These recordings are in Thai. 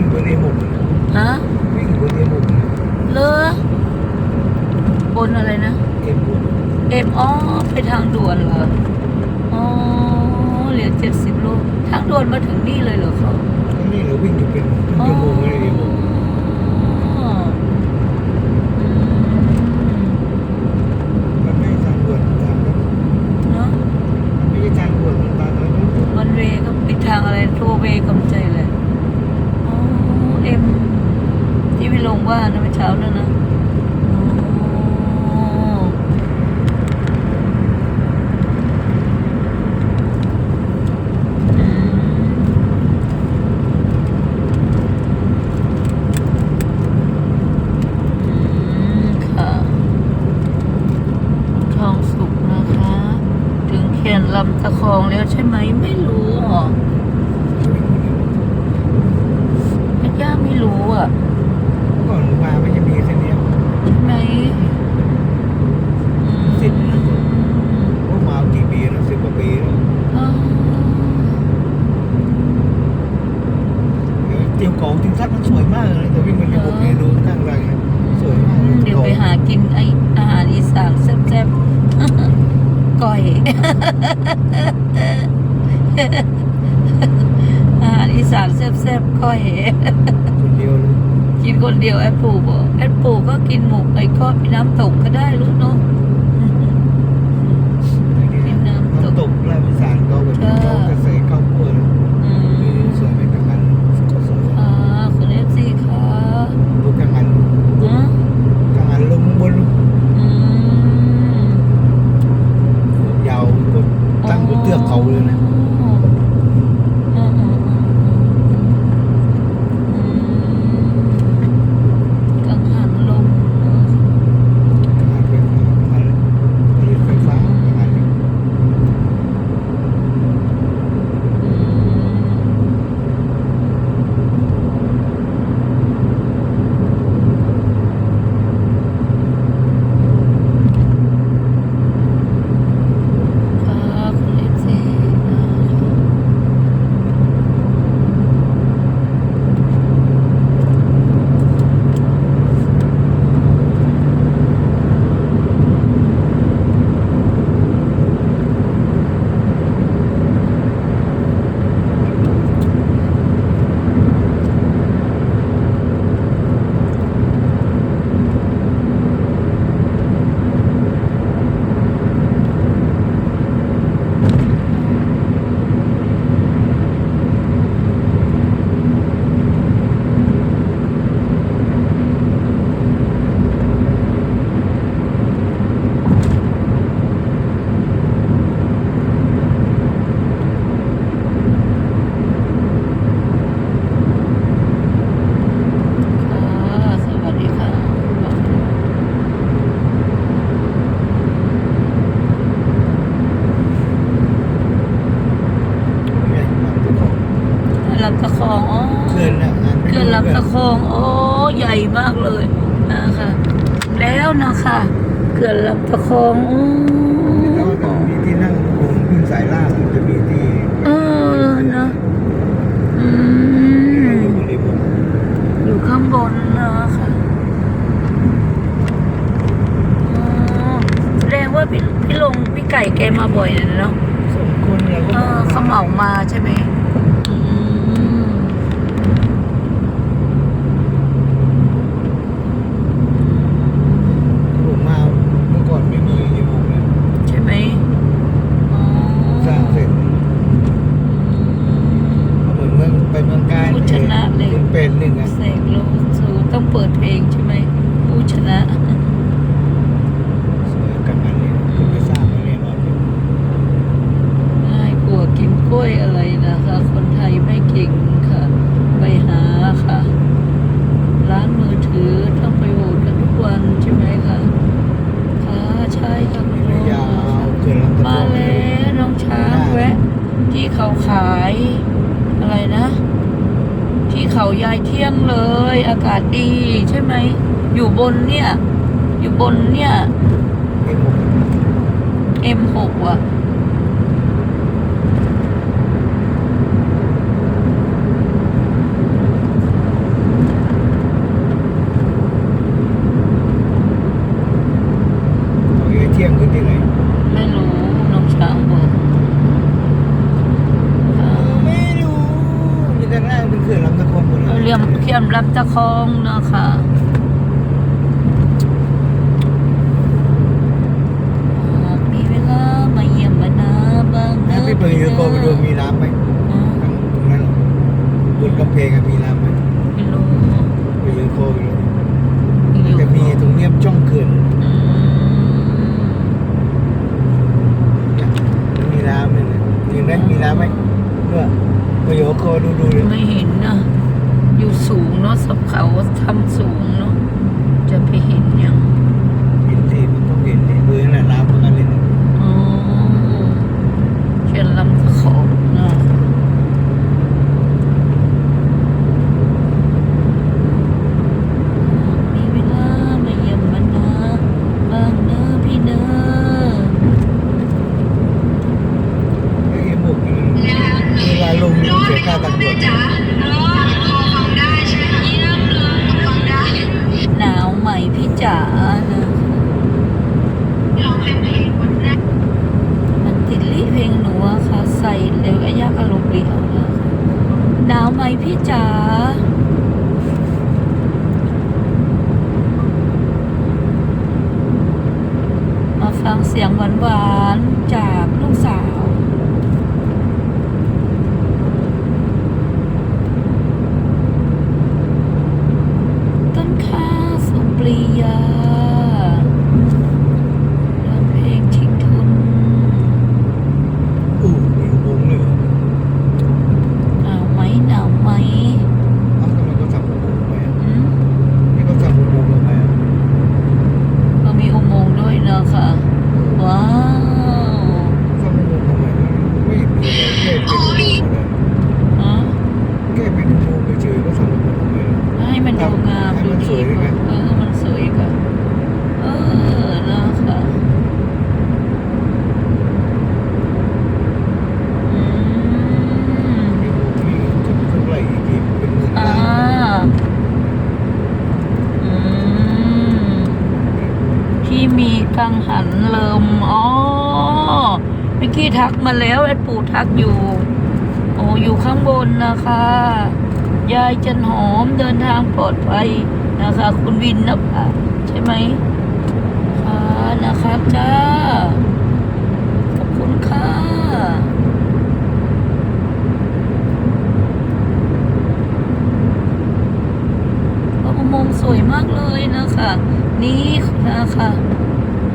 ่งตัในี้บุกฮะวิ่งตัในี้บุกเลอบนอะไรนะ เอ็มบุเอ็มอ๋อไปทางด่วนเหรออ๋อเหลือเจ็ดสิบโลทางด่วนมาถึงนี่เลยเหรอเขานี่เราวิ่งอยู่เป็นชั่วโมงเลยเอ็มบุ ลงว่านนะเมื่อเช้านั่นนะ เดียวแอปปลูกแอปปลูก็กินหมกไอ้ข้อมีน้ำตกก็ได้ลูกเนาะ เป็นหนึ่งอะ เสกโลโซต้องเปิดเพลงใช่ไหมผู้ชนะ ที่เขายายเที่ยงเลย อากาศดีใช่ไหม อยู่บนเนี่ย อยู่บนเนี่ย M6 M6 อะะคองนะคะหากมีเวลามาเยี่ยมมานาบ้างนะถ้าพี่ไปยืนโกไปดูมีน้ำไหมอ๋อตรงนั้นบนกำแพงอะมีน้ำไหมไม่รู้ไปยืนโกไปดูอยู่จะมีตรงเนี้ยช่องเขื่อนอืมเนี่ยมันมีน้ำเลยนะเห็นไหมมีน้ำไหมเพื่อไปโยโกดูดูเลยไม่เห็นนะ อยู่สูงเนาะสับเขาทำสูงเนาะไปเห็นยัง เห็นสิมันต้องเห็นดิเออนั่นแหละน้ำมันกันเลยนะ อ๋อเขียนลำตะขอบเนาะมีเวลามาเยี่ยมมันนะบางเนอะพี่เนอะ ไอ้หมวกนี่มันเวลาลงนี่มันเสียค่าทางด่วน หนาวไหมพี่จ๋านะ มันติดลิเพลงหนูอะค่ะ ใส่เร็วไอ้ยากอารมณ์เปลี่ยวนะหนาวไหมพี่จ๋ามาฟังเสียงหวานๆจากลูกสาว ต้นข้าวสุปรียาร้องเพลงชิงทุน อู้มีอุโมงค์เลยเหรอ หนาวไหมหนาวไหม เอ้าทำไมเขาทำอุโมงค์ไปอะ อืม นี่เขาทำอุโมงค์ทำไมอะ ก็มีอุโมงค์ด้วยนะคะ ว้าว ทำอุโมงค์ทำไมไม่มีอะไรแค่เป็นอุโมงค์ ฮะ แค่เป็นอุโมงค์เฉยๆก็ทำอุโมงค์ทำไมล่ะ ให้มันดูงาม ให้ ดู มันส ดี วย ก ไง ว่าเออมันสวยกว่าเออนะคะอืม มีอุโมงค์นี่จะมีเท่าไหร่อีกทีเป็นหมื่น อ่า ล้าน อืมที่มีกังหันเลิมอ๋อ เมื่ทักมาแล้วไอ้ปู่ทักอยู่ โอ้อยู่ข้างบนนะคะ ยายจันหอมเดินทางปลอดภัยนะคะ คุณวินนะคะใช่ไหมค่ะนะครับจ้าขอบคุณค่ะอุโมงค์สวยมากเลยนะคะ นี่นะคะ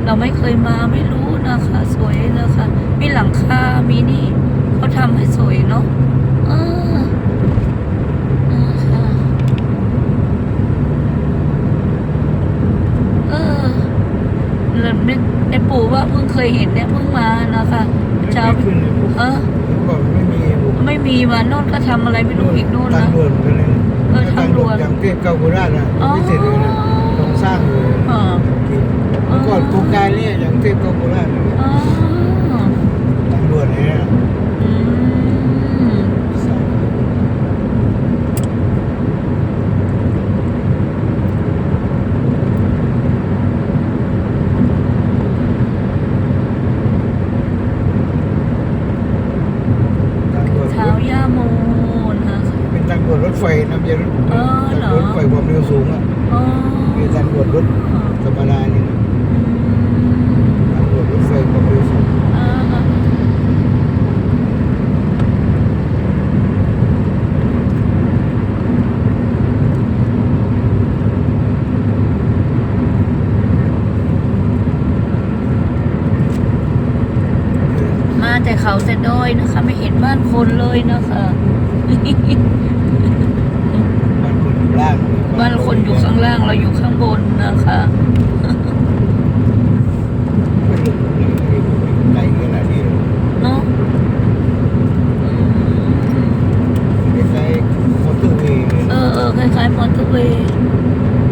เราไม่เคยมาไม่รู้ นะคะสวยนะคะมีหลังคา มีนี่เขาทำให้สวยเนาะเออนะคะเออแล้วเนี่ยไอ้ปู่ว่าเพิ่งเคยเห็นเนี่ยเพิ่งมานะคะเช้าไม่ขึ้นเลยพวกเออก่อนไม่มีอุโมงค์ไม่มีวันโน่นก็ทำอะไรไม่รู้อีกโน่นทางนะด่วนกันเลยนะเออทางด่วนจากเทพเก้าโคราชนะยังไม่เสร็จเลยนะต้องสร้างอยู่เลยอ่าเมื่อ ก่อนโครงการเนี่ยอย่างเทพเก้าโคราชนะอ๋อทางด่วนเนี่ยนะอืมสร้างทางด่วนเท้าย่าโมนะคะ เป็นทางด่วนรถไฟนะไม่ใช่รถเออทางเหรอด่วนรถไฟความเร็วสูงอะอ๋อมีทางด่วนรถธรรมดานี่นะ ทางด่วนรถไฟความเร็วสูงอ่ามาแต่เขาแต่ดอยนะคะ ไม่เห็นบ้านคนเลยนะคะ บ้านคนอยู่ล่างบ้านคนอยู่ข้างล่างเราอยู่ข้างบนนะคะไม่ลึกไกลขนาดนี้เลย เนาะอืม คล้ายๆมอเตอร์เวย์เลย เออเออ คล้ายๆมอเตอร์เวย์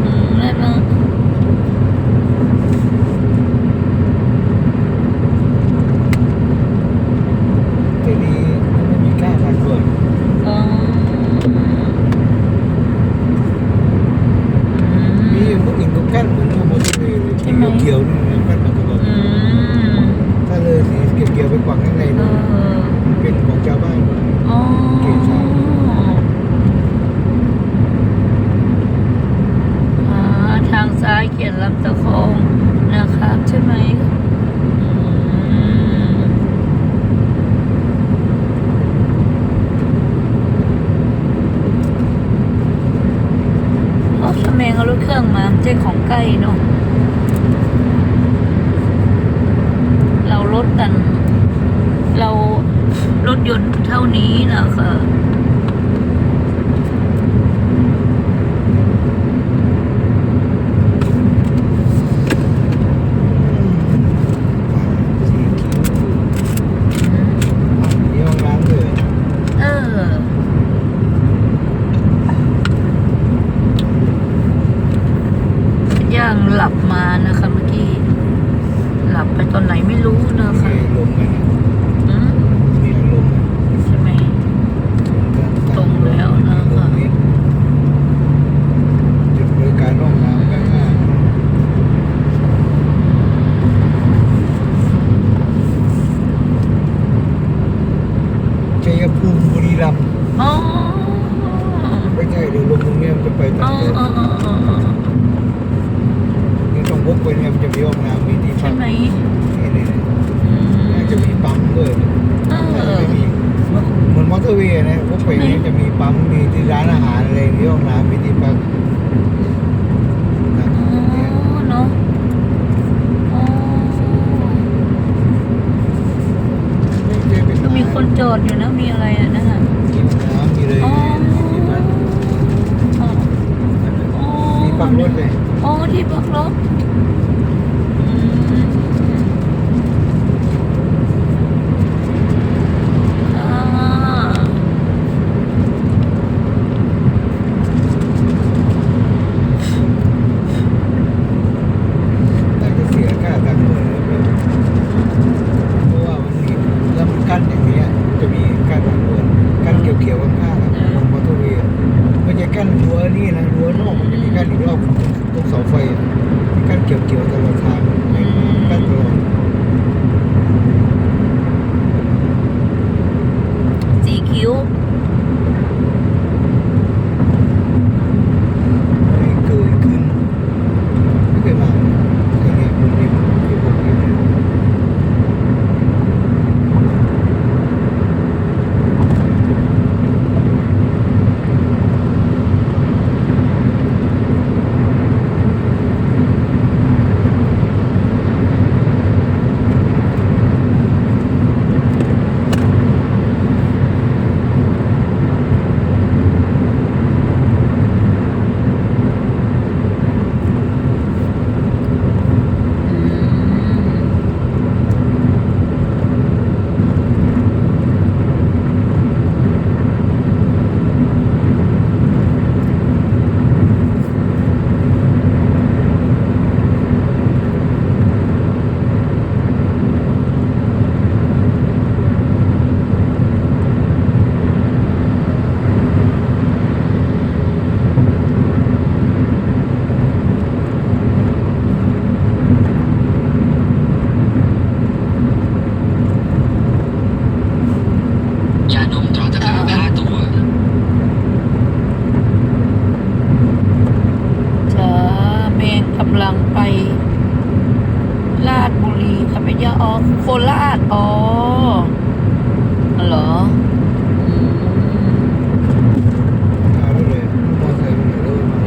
อืมนั่นเนาะ ทีนี้ไม่มีค่าทางด่วน อ๋ออื มี ม พวกหินตรงกั้นเหมือนกับมอเตอร์เวย์เลย ใช่ ที่ ไหม เขียวๆนี่นะกั้นมาตลอด อืม ถ้าเลยสีเขียวๆไปกว่าข้างใน เอ นู่น อ มันเป็นของชาวบ้าน อ๋อ เกศชายางตะคองนะครับ ใช่ไหมอืมเพราะสแมงเอารถเครื่องมาเจ๊ เนาะเราลดกัน เรารถยนต์เท่านี้นะคะ capítulo 1 ย์นะวกไปเนี่ยจะมีปั๊มมีที่ร้านอาหารอะไรมีห้องน้ำมีที่พักนะอ๋อเนี่ยเนาะอ๋อไม่ใช่เป็นก็มีคนจอดอยู่นะ มีอะไรอะนั่นอะมีห้องน้ำมีเลยอ๋อที่พักอ๋ออ๋อมีปั๊มรถเลย อ๋อที่พักรถ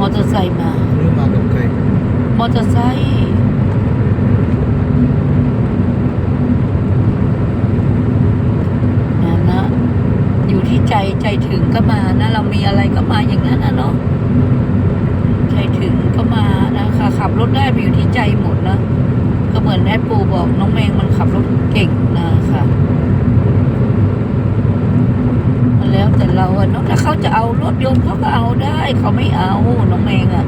อเตอร์ไซค์ไปไหนแล้วมอเตอร์ไซค์มาหรือมากับใครมอเตอร์ไซค์นะนะอยู่ที่ใจใจถึงก็มานะ เรามีอะไรก็มาอย่างนั้นนะเนาะใจถึงก็มานะคะขับรถได้ไปอยู่ที่ใจหมดนะก็เหมือนแอดปูบอกน้องแมงมันขับรถเก่งนะคะ มันแล้วแต่เราอะเนาะถ้าเขาจะเอารถยนต์เขาก็เอาได้ เขาไม่เอาน้องแมงอะ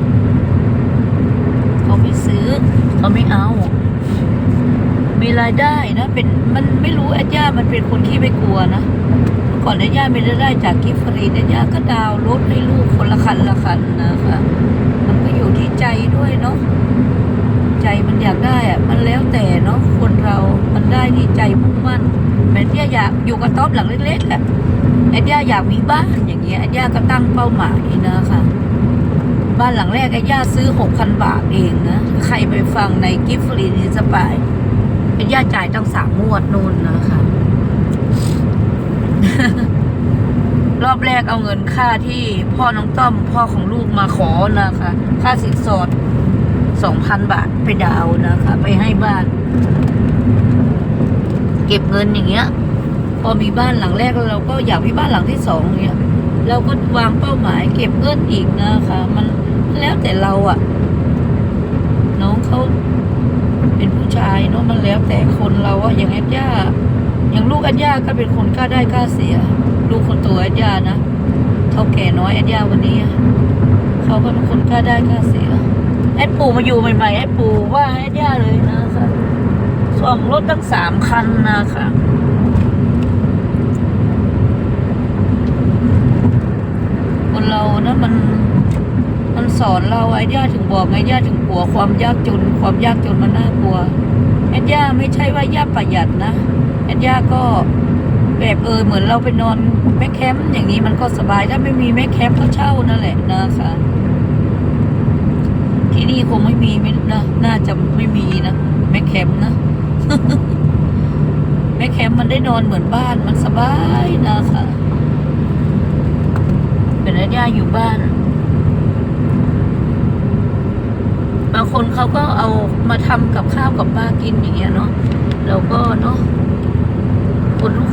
เขาไม่ซื้อ เขาไม่เอา มีรายได้นะเป็นมันไม่รู้อดย่ามันเป็นคนที่ไม่กลัวนะเมื่อก่อนอดย่าไม่ได้ได้จากกิฟต์ฟรีอดย่าก็ดาวน์รถให้ลูกคนละคันละคันนะคะมันก็อยู่ที่ใจด้วยเนาะ ใจมันอยากได้อะมันแล้วแต่เนาะคนเรามันได้ที่ใจมุ่งมั่นแม่ย่าอยากอยู่กับต๊อบหลังเล็กๆอะแอดย่าอยากมีบ้านอย่างเงี้ยแอดย่าก็ตั้งเป้าหมายนะคะบ้านหลังแรกไอ้ย่าซื้อหกพันบาทเองนะใครไปฟังในกิฟต์ฟรีนิสปายไอ้ย่าจ่ายตั้งสามงวดนู่นนะคะรอบแรกเอาเงินค่าที่พ่อน้องต้อมพ่อของลูกมาขอนะคะ ค่าสินสอด สองพันบาทไปดาวน์นะคะ ไปให้บ้าน เก็บเงินอย่างเงี้ย พอมีบ้านหลังแรกเราก็อยากมีบ้านหลังที่สองอย่างเงี้ยเราก็วางเป้าหมาย เก็บเงินอีกนะคะ มันแล้วแต่เราอะน้องเขาเป็นผู้ชายเนาะมันแล้วแต่คนเราอะอย่างแอดย่าอย่างลูกแอดย่าก็เป็นคนกล้าได้กล้าเสีย ลูกคนโตแอดย่านะเท่าแก่น้อยแอดย่าวันนี้เขาก็เป็นคนกล้าได้กล้าเสีย แอดปู่มาอยู่ใหม่ๆแอดปู่ว่าแอดย่าเลยนะคะส่งรถตั้งสามคันนะคะคนเรานะมันมันสอนเราไอ้ย่าถึงบอกไงย่าถึงกลัวความยากจน ความยากจนมันน่ากลัวไอ้ย่าไม่ใช่ว่าย่าประหยัดนะไอ้ย่าก็แบบเออเหมือนเราไปนอนแม่แคมป์อย่างนี้มันก็สบายถ้าไม่มีแม่แคมป์ก็เช่านั่นแหละนะคะ ที่นี่คงไม่มีไม่นะน่าจะไม่มีนะแม่แคมป์นะแม่แคมป์มันได้นอนเหมือนบ้านมันสบายนะคะเป็นญาติอยู่บ้านบางคนเขาก็เอามาทำกับข้าวกับป้ากินอย่างเงี้ยเนาะเราก็เนาะคนทุกค